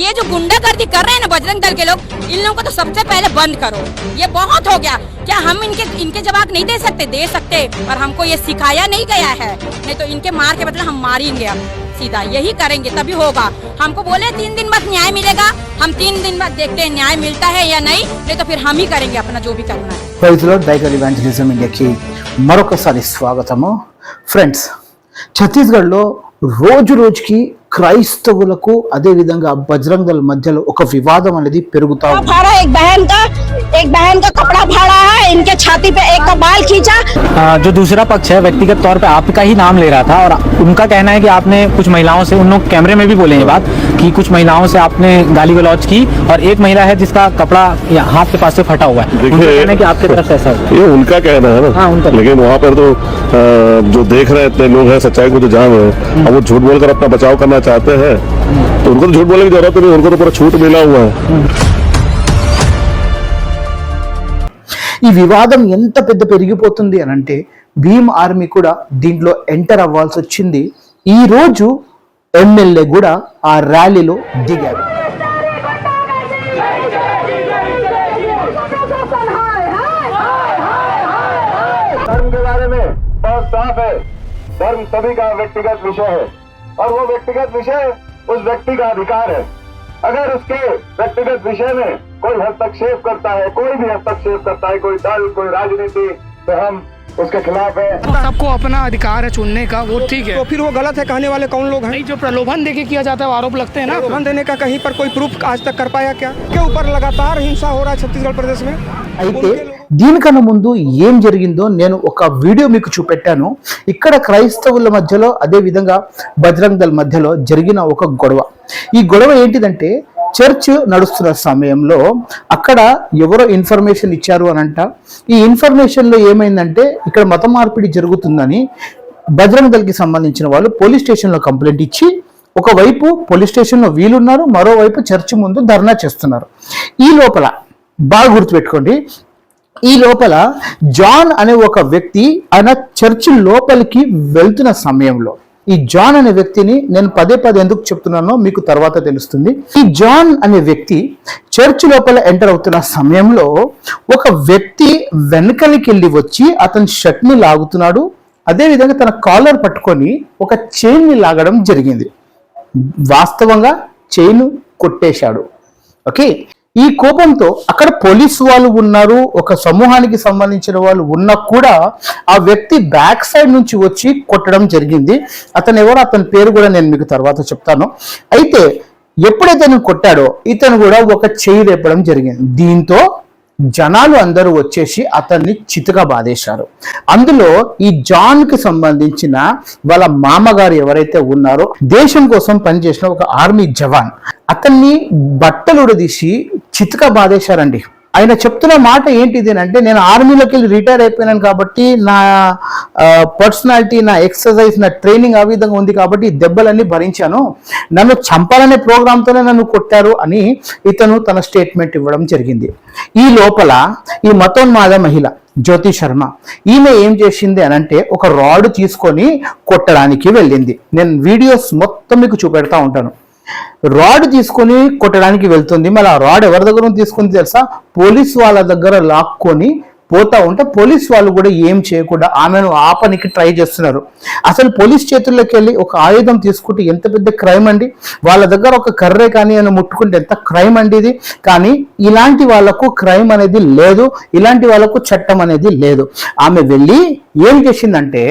ये जो गुंडागर्दी कर रहे हैं ना बजरंग दल के लोग इन लोगों को तो सबसे पहले बंद करो ये बहुत हो गया क्या हम इनके इनके जवाब नहीं दे सकते दे सकते पर हमको ये सिखाया नहीं गया है नहीं तो इनके मार के बदले हम मारेंगे अब सीधा यही करेंगे तभी होगा हमको बोले तीन दिन बाद न्याय मिलेगा हम तीन दिन बाद देखते हैं न्याय मिलता है या नहीं नहीं तो फिर हम ही करेंगे अपना जो भी करना है ప్రైజ్లో డైగర్ ఇవాంజలిజం ఇండియాకి మరొకసారి స్వాగతము ఫ్రెండ్స్ ఛత్తీస్గఢ్లో రోజు రోజుకి క్రైస్తవులకు అదే విధంగా మధ్యలో ఒక వివాదం అనేది పెరుగుతా ఉంది. एक बहन का कपड़ा फाड़ा है इनके छाती पे एक का बाल खींचा। जो दूसरा पक्ष है व्यक्तिगत तौर पे आपका ही नाम ले रहा था और उनका कहना है कि आपने कुछ महिलाओं से उन लोग कैमरे में भी बोले ये बात कि कुछ महिलाओं से आपने गाली गलौज की और एक महिला है जिसका कपड़ा या हाथ के पास से फटा हुआ है। कहना है कि आपके तरफ़ से ऐसा हुआ। ये उनका कहना है ना। हाँ, उनका। लेकिन वहाँ पर तो जो देख रहे इतने लोग हैं सच्चाई को जो जान रहे हैं। वो झूठ बोलकर अपना बचाव करना चाहते हैं तो उनको तो झूठ बोलने की ज़रूरत नहीं उनको तो पूरा छूट मिला हुआ है। ఈ వివాదం ఎంత పెద్ద పెరిగిపోతుంది అని అంటే భీమ్ ఆర్మీ కూడా దీంట్లో ఎంటర్ అవ్వాల్సి వచ్చింది ఈ రోజు ఎమ్మెల్యే కూడా ఆ ర్యాలీలో దిగారు धर्म के बारे में बहुत साफ है धर्म सभी का व्यक्तिगत विषय है और वो व्यक्तिगत विषय उस व्यक्ति का अधिकार है अगर उसके व्यक्तिगत विषय में कोई हस्तक्षेप करता है कोई भी हस्तक्षेप करता है कोई दल कोई राजनीति तो हम उसके खिलाफ है सबको अपना अधिकार है चुनने का वो ठीक है तो फिर वो गलत है कहने वाले कौन लोग हैं नहीं जो प्रलोभन देके किया जाता है वो आरोप लगते हैं ना प्रलोभन देने का कहीं पर कोई प्रूफ आज तक कर पाया क्या के ऊपर लगातार हिंसा हो रहा है छत्तीसगढ़ प्रदेश में అయితే దీనికన్నా ముందు ఏం జరిగిందో నేను ఒక వీడియో మీకు చూపెట్టాను ఇక్కడ క్రైస్తవుల మధ్యలో అదే విధంగా బజరంగ్ దళ్ మధ్యలో జరిగిన ఒక గొడవ ఈ గొడవ ఏంటిదంటే చర్చ్ నడుస్తున్న సమయంలో అక్కడ ఎవరో ఇన్ఫర్మేషన్ ఇచ్చారు అనంట. ఈ ఇన్ఫర్మేషన్లో ఏమైందంటే ఇక్కడ మత మార్పిడి జరుగుతుందని బజరంగ్ దళకి సంబంధించిన వాళ్ళు పోలీస్ స్టేషన్లో కంప్లైంట్ ఇచ్చి ఒకవైపు పోలీస్ స్టేషన్లో వీలున్నారు మరోవైపు చర్చి ముందు ధర్నా చేస్తున్నారు. ఈ లోపల బాగా గుర్తుపెట్టుకోండి. ఈ లోపల జాన్ అనే ఒక వ్యక్తి ఆయన చర్చ్ లోపలికి వెళ్తున్న సమయంలో ఈ జాన్ అనే వ్యక్తిని నేను పదే పదే ఎందుకు చెప్తున్నానో మీకు తర్వాత తెలుస్తుంది. ఈ జాన్ అనే వ్యక్తి చర్చ్ లోపల ఎంటర్ అవుతున్న సమయంలో ఒక వ్యక్తి వెనకలికి వెళ్ళి వచ్చి అతని షర్ట్ని లాగుతున్నాడు. అదేవిధంగా తన కాలర్ పట్టుకొని ఒక చైన్ని లాగడం జరిగింది. వాస్తవంగా చైన్ కొట్టేశాడు. ఓకే? ఈ కోపంతో అక్కడ పోలీస్ వాళ్ళు ఉన్నారు ఒక సమూహానికి సంబంధించిన వాళ్ళు ఉన్నా కూడా ఆ వ్యక్తి బ్యాక్ సైడ్ నుంచి వచ్చి కొట్టడం జరిగింది. అతను ఎవరో అతని పేరు కూడా నేను మీకు తర్వాత చెప్తాను. అయితే ఎప్పుడైతే కొట్టాడో ఇతను కూడా ఒక చేయి రేపడం జరిగింది. దీంతో జనాలు అందరూ వచ్చేసి అతన్ని చితక బాధేశారు. అందులో ఈ జాన్కి సంబంధించిన వాళ్ళ మామగారు ఎవరైతే ఉన్నారో దేశం కోసం పనిచేసిన ఒక ఆర్మీ జవాన్. అతన్ని బట్టలు ఉడదీసి చితక బాధేశారండి. ఆయన చెప్తున్న మాట ఏంటిది అంటే నేను ఆర్మీలోకి వెళ్ళి రిటైర్ అయిపోయినాను కాబట్టి నా పర్సనాలిటీ నా ఎక్సర్సైజ్ నా ట్రైనింగ్ ఆ విధంగా ఉంది కాబట్టి దెబ్బలన్నీ భరించాను. నన్ను చంపాలనే ప్రోగ్రాంతోనే నన్ను కొట్టారు అని ఇతను తన స్టేట్మెంట్ ఇవ్వడం జరిగింది. ఈ లోపల ఈ మతోన్మాద మహిళ జ్యోతి శర్మ ఈమె ఏం చేసింది అని అంటే ఒక రాడ్ తీసుకొని కొట్టడానికి వెళ్ళింది. నేను వీడియోస్ మొత్తం మీకు చూపెడతా ఉంటాను. రాడ్ తీసుకొని కొట్టడానికి వెళ్తుంది. మళ్ళీ ఆ రాడ్ ఎవరి దగ్గర నుంచి తీసుకుంది తెలుసా? పోలీస్ వాళ్ళ దగ్గర లాక్కొని పోతా ఉంటే పోలీస్ వాళ్ళు కూడా ఏం చేయకుండా ఆమెను ఆపనికి ట్రై చేస్తున్నారు. అసలు పోలీస్ చేతుల్లోకి వెళ్ళి ఒక ఆయుధం తీసుకుంటే ఎంత పెద్ద క్రైమ్ అండి? వాళ్ళ దగ్గర ఒక కర్రే కానీ అని ముట్టుకుంటే ఎంత క్రైమ్ అండి ఇది? కానీ ఇలాంటి వాళ్ళకు క్రైమ్ అనేది లేదు ఇలాంటి వాళ్ళకు చట్టం అనేది లేదు. ఆమె వెళ్ళి ఏం చేసిందంటే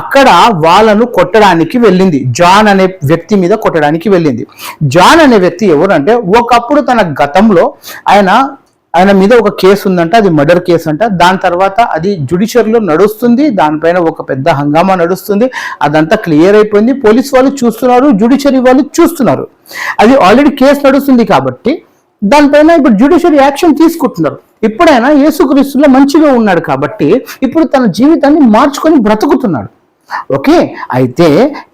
అక్కడ వాళ్ళను కొట్టడానికి వెళ్ళింది. జాన్ అనే వ్యక్తి మీద కొట్టడానికి వెళ్ళింది. జాన్ అనే వ్యక్తి ఎవరంటే ఒకప్పుడు తన గతంలో ఆయన ఆయన మీద ఒక కేసు ఉందంట అది మర్డర్ కేసు అంట. దాని తర్వాత అది జుడిషియరీలో నడుస్తుంది దానిపైన ఒక పెద్ద హంగామా నడుస్తుంది. అదంతా క్లియర్ అయిపోయింది. పోలీస్ వాళ్ళు చూస్తున్నారు జుడిషియరీ వాళ్ళు చూస్తున్నారు. అది ఆల్రెడీ కేసు నడుస్తుంది కాబట్టి దానిపైన ఇప్పుడు జ్యుడిషియరీ యాక్షన్ తీసుకుంటున్నారు. ఇప్పుడైనా యేసుక్రీస్తులో మంచిగా ఉన్నాడు కాబట్టి ఇప్పుడు తన జీవితాన్ని మార్చుకొని బ్రతుకుతున్నాడు. ఓకే? అయితే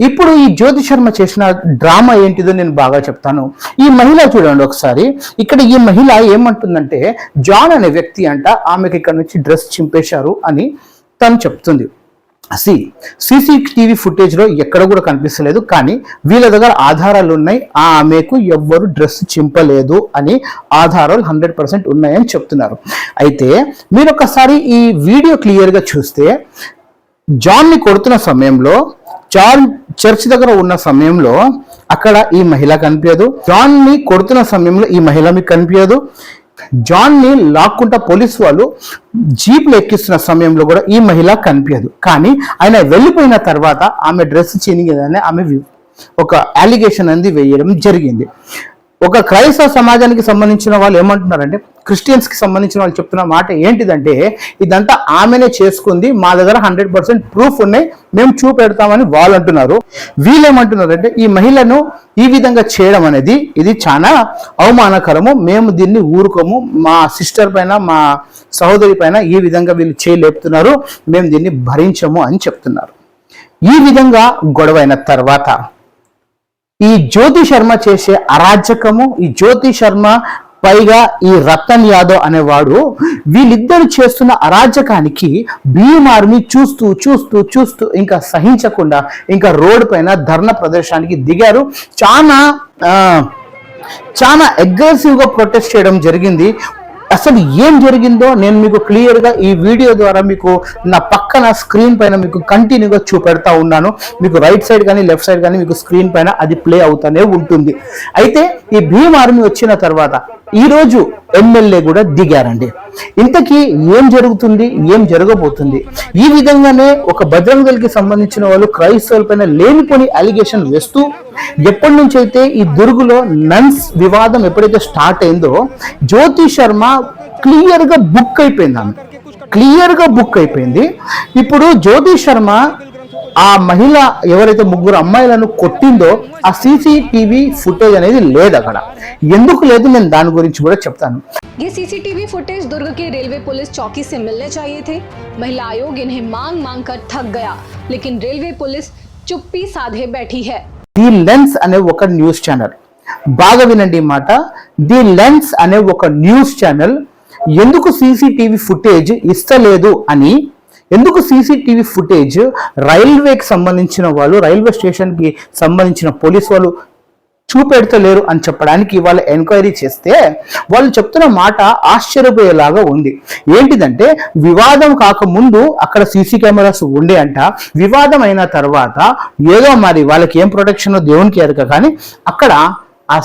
ఇప్పుడు ఈ జ్యోతి శర్మ చేసిన డ్రామా ఏంటిదో నేను బాగా చెప్తాను. ఈ మహిళ చూడండి ఒకసారి. ఇక్కడ ఈ మహిళ ఏమంటుందంటే జాన్ అనే వ్యక్తి అంట ఆమెకి ఇక్కడ నుంచి డ్రెస్ చింపేశారు అని తను చెప్తుంది. సి సీసీటీవీ ఫుటేజ్లో ఎక్కడ కూడా కనిపిస్తలేదు కానీ వీళ్ళ దగ్గర ఆధారాలు ఉన్నాయి. ఆ ఆమెకు ఎవ్వరు డ్రెస్ చింపలేదు అని ఆధారాలు హండ్రెడ్ పర్సెంట్ ఉన్నాయని చెప్తున్నారు. అయితే మీరు ఒకసారి ఈ వీడియో క్లియర్గా చూస్తే జాన్ని కొడుతున్న సమయంలో జాన్ చర్చ్ దగ్గర ఉన్న సమయంలో అక్కడ ఈ మహిళ కనిపించదు. జాన్ని కొడుతున్న సమయంలో ఈ మహిళ మీకు కనిపించదు. జాన్ని లాక్కుంటా పోలీసు వాళ్ళు జీప్లు ఎక్కిస్తున్న సమయంలో కూడా ఈ మహిళ కనిపించదు. కానీ ఆయన వెళ్ళిపోయిన తర్వాత ఆమె డ్రెస్ చినిగిందని ఆమె ఒక అలిగేషన్ అనేది వేయడం జరిగింది. ఒక క్రైస్తవ సమాజానికి సంబంధించిన వాళ్ళు ఏమంటున్నారంటే క్రిస్టియన్స్కి సంబంధించిన వాళ్ళు చెప్తున్న మాట ఏంటిదంటే ఇదంతా ఆమెనే చేసుకుంది మా దగ్గర హండ్రెడ్ పర్సెంట్ ప్రూఫ్ ఉన్నాయి మేము చూపెడతామని వాళ్ళు అంటున్నారు. వీళ్ళేమంటున్నారంటే ఈ మహిళను ఈ విధంగా చేయడం అనేది ఇది చాలా అవమానకరము మేము దీన్ని ఊరుకోము మా సిస్టర్ పైన మా సహోదరి పైన ఈ విధంగా వీళ్ళు చేయలేపుతున్నారు మేము దీన్ని భరించము అని చెప్తున్నారు. ఈ విధంగా గొడవైన తర్వాత ఈ జ్యోతి శర్మ చేసే అరాచకము ఈ జ్యోతి శర్మ పైగా ఈ రతన్ యాదవ్ అనేవాడు వీళ్ళిద్దరు చేస్తున్న అరాచకానికి భీమ్ ఆర్మీ చూస్తూ చూస్తూ చూస్తూ ఇంకా సహించకుండా ఇంకా రోడ్డు పైన ధర్నా ప్రదర్శనానికి దిగారు. చాలా ఆ, చాలా అగ్రెసివ్గా ప్రొటెస్ట్ చేయడం జరిగింది. అసలు ఏం జరిగిందో నేను మీకు క్లియర్గా ఈ వీడియో ద్వారా మీకు నా పక్కన స్క్రీన్ పైన మీకు కంటిన్యూగా చూపెడతా ఉన్నాను. మీకు రైట్ సైడ్ కానీ లెఫ్ట్ సైడ్ కానీ మీకు స్క్రీన్ పైన అది ప్లే అవుతానే ఉంటుంది. అయితే ఈ భీమ్ ఆర్మీ వచ్చిన తర్వాత ఈరోజు ఎమ్మెల్యే కూడా దిగారండి. ఇంతకీ ఏం జరుగుతుంది? ఏం జరగబోతుంది? ఈ విధంగానే ఒక బజరంగ సంబంధించిన వాళ్ళు క్రైస్తవుల పైన లేనిపోని అలిగేషన్ వేస్తూ ఎప్పటి నుంచి అయితే ఈ దుర్గులో నన్స్ వివాదం ఎప్పుడైతే స్టార్ట్ అయిందో జ్యోతి శర్మ క్లియర్గా బుక్ అయిపోయింది ఆమె బుక్ అయిపోయింది. ఇప్పుడు జ్యోతి శర్మ ఆ మహిళ ఎవరైతే ముగ్గురు అమ్మాయిలను కొట్టిందో ఆ సీసీటీవీ ఫుటేజ్ అనేది లేదు అక్కడ ఎందుకు లేదు నేను దాని గురించి కూడా చెప్తాను ये सीसीटीवी फुटेज दुर्ग के रेलवे पुलिस चौकी से मिलने चाहिए थे महिला आयोग इन्हें मांग मांग कर थक गया लेकिन रेलवे पुलिस चुप्पी साधे बैठी है ది లెన్స్ అనే ఒక న్యూస్ ఛానల్ బాగా వినండి ఈ మాట ది లెన్స్ అనే ఒక న్యూస్ ఛానల్ ఎందుకు సీసీటీవీ ఫుటేజ్ ఇస్తలేదు అని ఎందుకు సీసీటీవీ ఫుటేజ్ రైల్వేకి సంబంధించిన వాళ్ళు రైల్వే స్టేషన్కి సంబంధించిన పోలీస్ వాళ్ళు చూపెడతలేరు అని చెప్పడానికి వాళ్ళు ఎంక్వైరీ చేస్తే వాళ్ళు చెప్తున్న మాట ఆశ్చర్యపోయేలాగా ఉంది. ఏంటిదంటే వివాదం కాకముందు అక్కడ సీసీ కెమెరాస్ ఉండే అంట. వివాదం అయిన తర్వాత ఏదో మరి వాళ్ళకి ఏం ప్రొటెక్షన్ దేవునికి ఎరక కానీ అక్కడ આ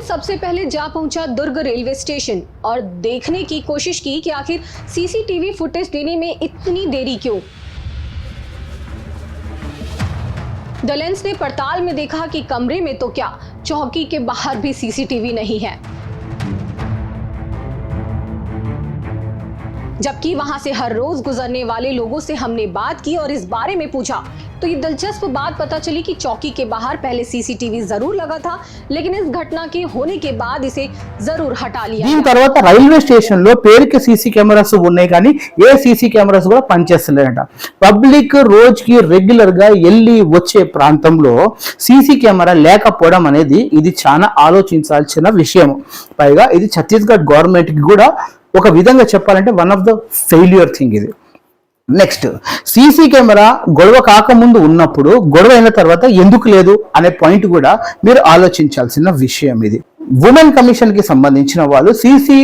सबसे पहले जा पहुँचा दुर्ग रेलवे स्टेशन और देखने की कोशिश की कि आखिर सीसीटीवी फुटेज देने में इतनी देरी क्यों? दलेंस ने पड़ताल में देखा कि कमरे में तो क्या, चौकी के बाहर भी सीसीटीवी नहीं है। जबकि वहां से हर रोज गुजरने वाले लोगों से हमने बात की और इस बारे में पूछा तो ये दिलचस्प बात पता चली कि चौकी के बाहर पहले सीसीटीवी जरूर लगा था लेकिन इस घटना के होने के बाद इसे जरूर हटा लिया దీని गया। తర్వాత రైల్వే స్టేషన్ లో పేరుకి సీసీ కెమెరాస్ ఉన్నాయి కానీ ఏ సీసీ కెమెరాస్ కూడా పనిచేస్తలేదంట పబ్లిక్ రోజుకి రెగ్యులర్ గా వెళ్ళి వచ్చే ప్రాంతంలో సీసీ కెమెరా లేకపోవడం అనేది ఇది చాలా ఆలోచించాల్సిన విషయం పైగా ఇది ఛత్తీస్గఢ్ గవర్నమెంట్ కి కూడా ఒక విధంగా చెప్పాలంటే one of the failure thing ఇది. నెక్స్ట్ సీసీ కెమెరా గొడవ కాకముందు ఉన్నప్పుడు గొడవ అయిన తర్వాత ఎందుకు లేదు అనే పాయింట్ కూడా మీరు ఆలోచించాల్సిన విషయం ఇది. ఉమెన్ కమిషన్కి సంబంధించిన వాళ్ళు సీసీ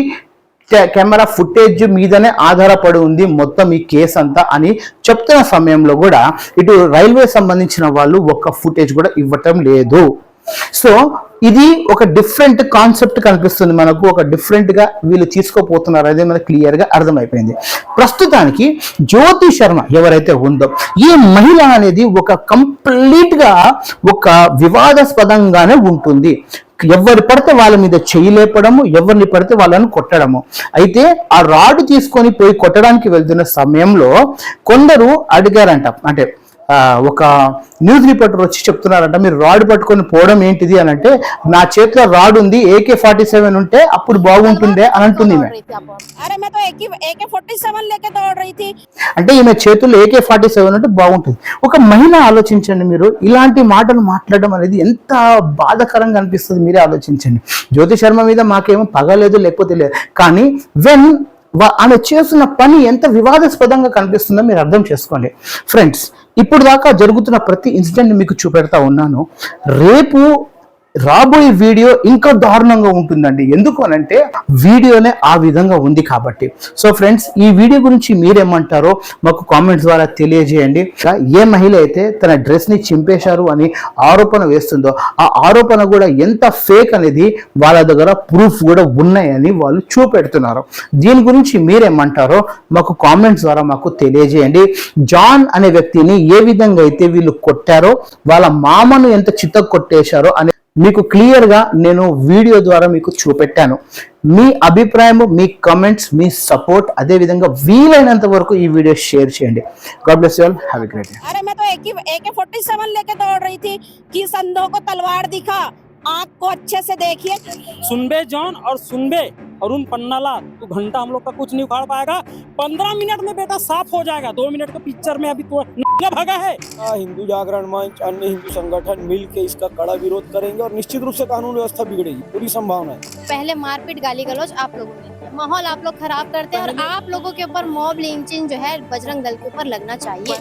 కెమెరా ఫుటేజ్ మీదనే ఆధారపడి ఉంది మొత్తం ఈ కేసు అంతా అని చెప్తున్న సమయంలో కూడా ఇటు రైల్వే సంబంధించిన వాళ్ళు ఒక్క ఫుటేజ్ కూడా ఇవ్వటం లేదు. సో ఇది ఒక డిఫరెంట్ కాన్సెప్ట్ కనిపిస్తుంది మనకు. ఒక డిఫరెంట్గా వీళ్ళు తీసుకోపోతున్నారు. అదే మనకు క్లియర్గా అర్థమైపోయింది. ప్రస్తుతానికి జ్యోతి శర్మ ఎవరైతే ఉందో ఈ మహిళ అనేది ఒక కంప్లీట్గా ఒక వివాదాస్పదంగానే ఉంటుంది. ఎవరు పడితే వాళ్ళ మీద చేయలేపడము ఎవరిని పడితే వాళ్ళని కొట్టడము. అయితే ఆ రాడ్ తీసుకొని పోయి కొట్టడానికి వెళ్తున్న సమయంలో కొందరు అడిగారంట అంటే ఒక న్యూస్ రిపోర్టర్ వచ్చి చెప్తున్నారంట మీరు రాడ్ పట్టుకొని పోవడం ఏంటిది? అని అంటే నా చేతిలో రాడ్ ఉంది ఏకే ఫార్టీ సెవెన్ ఉంటే అప్పుడు బాగుంటుండే అని అంటుంది అంటే ఈమె చేతుల్లో ఏకే ఫార్టీ సెవెన్ ఉంటే బాగుంటుంది. ఒక మహిళ ఆలోచించండి మీరు ఇలాంటి మాటలు మాట్లాడడం అనేది ఎంత బాధకరంగా అనిపిస్తుంది మీరే ఆలోచించండి. జ్యోతి శర్మ మీద మాకేమో పగలేదు లేకపోతే లేదు. కానీ వెన్ ఆమె చేస్తున్న పని ఎంత వివాదాస్పదంగా కనిపిస్తుందో మీరు అర్థం చేసుకోండి. ఫ్రెండ్స్ ఇప్పుడు దాకా జరుగుతున్న ప్రతి ఇన్సిడెంట్ మీకు చూపెడతా ఉన్నాను. రేపు రాబోయే వీడియో ఇంకా దారుణంగా ఉంటుందండి. ఎందుకు అనంటే వీడియోనే ఆ విధంగా ఉంది కాబట్టి. సో ఫ్రెండ్స్ ఈ వీడియో గురించి మీరేమంటారో మాకు కామెంట్స్ ద్వారా తెలియజేయండి. ఏ మహిళ అయితే తన డ్రెస్ని చింపేశారు అని ఆరోపణ వేస్తుందో ఆ ఆరోపణ కూడా ఎంత ఫేక్ అనేది వాళ్ళ దగ్గర ప్రూఫ్ కూడా ఉన్నాయని వాళ్ళు చూపెడుతున్నారు. దీని గురించి మీరేమంటారో మాకు కామెంట్స్ ద్వారా మాకు తెలియజేయండి. జాన్ అనే వ్యక్తిని ఏ విధంగా అయితే వీళ్ళు కొట్టారో వాళ్ళ మామను ఎంత చిత్త కొట్టేశారో అనే మీకు క్లియర్ గా నేను వీడియో ద్వారా మీకు చూపెట్టాను మీ అభిప్రాయం మీ కమెంట్స్ మీ సపోర్ట్ అదే విధంగా వీలైనంత వరకు ఈ వీడియో షేర్ చేయండి God bless you all have a great day अरे मैं तो एक ही एक फोर्टी सेवन लेके दौड़ रही थी कि संधो को तलवार दिखा आँख को अच्छे से देखिए। सुनबे जॉन और सुनबे अरुण पन्नाला तो घंटा हम लोग का कुछ नहीं उखाड़ पाएगा। पंद्रह मिनट में बेटा साफ़ हो जाएगा। दो मिनट के पिक्चर में अभी तो न भगा है। हिंदू जागरण मंच अन्य हिंदू संगठन मिल के इसका कड़ा विरोध करेंगे और निश्चित रूप से कानून व्यवस्था बिगड़ेगी। पूरी संभावना है। पहले मारपीट गाली गलौज आप लोगों ने। माहौल आप लोग खराब करते हैं और आप लोगों के ऊपर मॉब लिंचिंग जो है बजरंग दल के ऊपर लगना चाहिए।